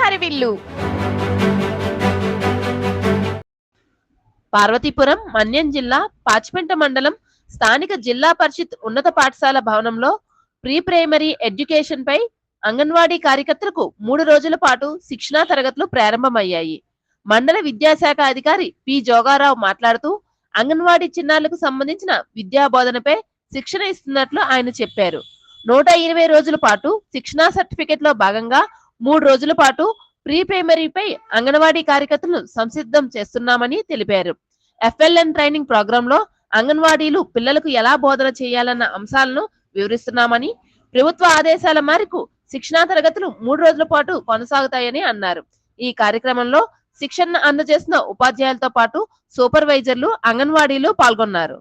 హరివిల్లు పార్వతీపురం మన్యం జిల్లా పాచిపెంట మండలం స్థానిక జిల్లా పరిషత్ ఉన్నత పాఠశాల భవనంలో ప్రీ ప్రైమరీ ఎడ్యుకేషన్ పై అంగన్వాడీ కార్యకర్తలకు మూడు రోజుల పాటు శిక్షణా తరగతులు ప్రారంభమయ్యాయి. మండల విద్యాశాఖ అధికారి పి. జోగారావు మాట్లాడుతూ అంగన్వాడీ చిన్నారులకు సంబంధించిన విద్యా బోధనపై శిక్షణ ఇస్తున్నట్లు ఆయన చెప్పారు. నూట ఇరవై రోజుల పాటు శిక్షణా సర్టిఫికెట్లో భాగంగా మూడు రోజుల పాటు ప్రీ ప్రైమరీపై అంగన్వాడీ కార్యకర్తలను సంసిద్ధం చేస్తున్నామని తెలిపారు. ఎఫ్ఎల్ఎన్ ట్రైనింగ్ ప్రోగ్రామ్లో అంగన్వాడీలు పిల్లలకు ఎలా బోధన చేయాలన్న అంశాలను వివరిస్తున్నామని ప్రభుత్వ ఆదేశాల మేరకు శిక్షణా తరగతులు మూడు రోజుల పాటు కొనసాగుతాయని అన్నారు. ఈ కార్యక్రమంలో శిక్షణ అందజేసిన ఉపాధ్యాయులతో పాటు సూపర్వైజర్లు అంగన్వాడీలు పాల్గొన్నారు.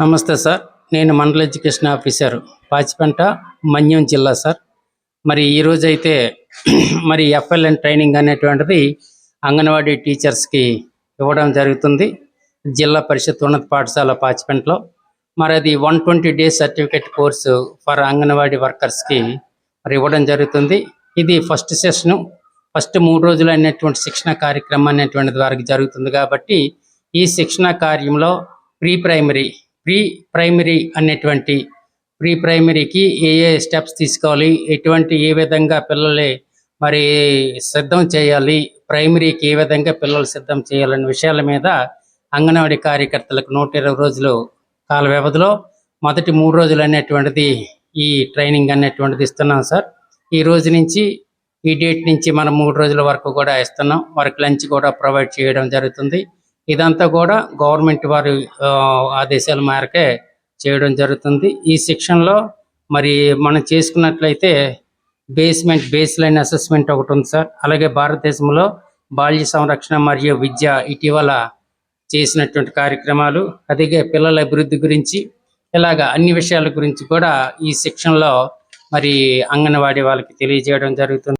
నమస్తే సార్. నేను మండల ఎడ్యుకేషన్ ఆఫీసర్ పాచిపెంట మన్యం జిల్లా సార్. మరి ఈ రోజు మరి ఎఫ్ఎల్ఎన్ ట్రైనింగ్ అనేటువంటిది అంగన్వాడీ టీచర్స్కి ఇవ్వడం జరుగుతుంది. జిల్లా పరిషత్ ఉన్నత పాఠశాల పాచిపెంట్లో మరి అది one twenty days certificate course for anganwadi వర్కర్స్కి మరి ఇవ్వడం జరుగుతుంది. ఇది ఫస్ట్ సెషను. ఫస్ట్ మూడు రోజులు అనేటువంటి శిక్షణ కార్యక్రమం అనేటువంటిది వారికి జరుగుతుంది కాబట్టి ఈ శిక్షణ కార్యంలో ప్రీ ప్రైమరీ ప్రీ ప్రైమరీ అనేటువంటి ప్రీ ప్రైమరీకి ఏ ఏ స్టెప్స్ తీసుకోవాలి? ఎటువంటి ఏ విధంగా పిల్లల్ని మరి సిద్ధం చేయాలి? ప్రైమరీకి ఏ విధంగా పిల్లలు సిద్ధం చేయాలనే విషయాల మీద అంగన్వాడీ కార్యకర్తలకు నూట ఇరవై రోజులు కాల వ్యవధిలో మొదటి మూడు రోజులు అనేటువంటిది ఈ ట్రైనింగ్ అనేటువంటిది ఇస్తున్నాం సార్. ఈ రోజు నుంచి ఈ డేట్ నుంచి మనం మూడు రోజుల వరకు కూడా ఇస్తున్నాం. వారికి లంచ్ కూడా ప్రొవైడ్ చేయడం జరుగుతుంది. ఇదంతా కూడా గవర్నమెంట్ వారి ఆ, ఆదేశాల మేరకే చేయడం జరుగుతుంది. ఈ శిక్షణలో మరి మనం చేసుకున్నట్లయితే బేస్మెంట్ బేస్ లైన్ అసెస్మెంట్ ఒకటి ఉంది సార్. అలాగే భారతదేశంలో బాల్య సంరక్షణ మరియు విద్య ఇటీవల చేసినటువంటి కార్యక్రమాలు అదిగే పిల్లల అభివృద్ధి గురించి ఇలాగ అన్ని విషయాల గురించి కూడా ఈ శిక్షణలో మరి అంగన్వాడీ వాళ్ళకి తెలియజేయడం జరుగుతుంది.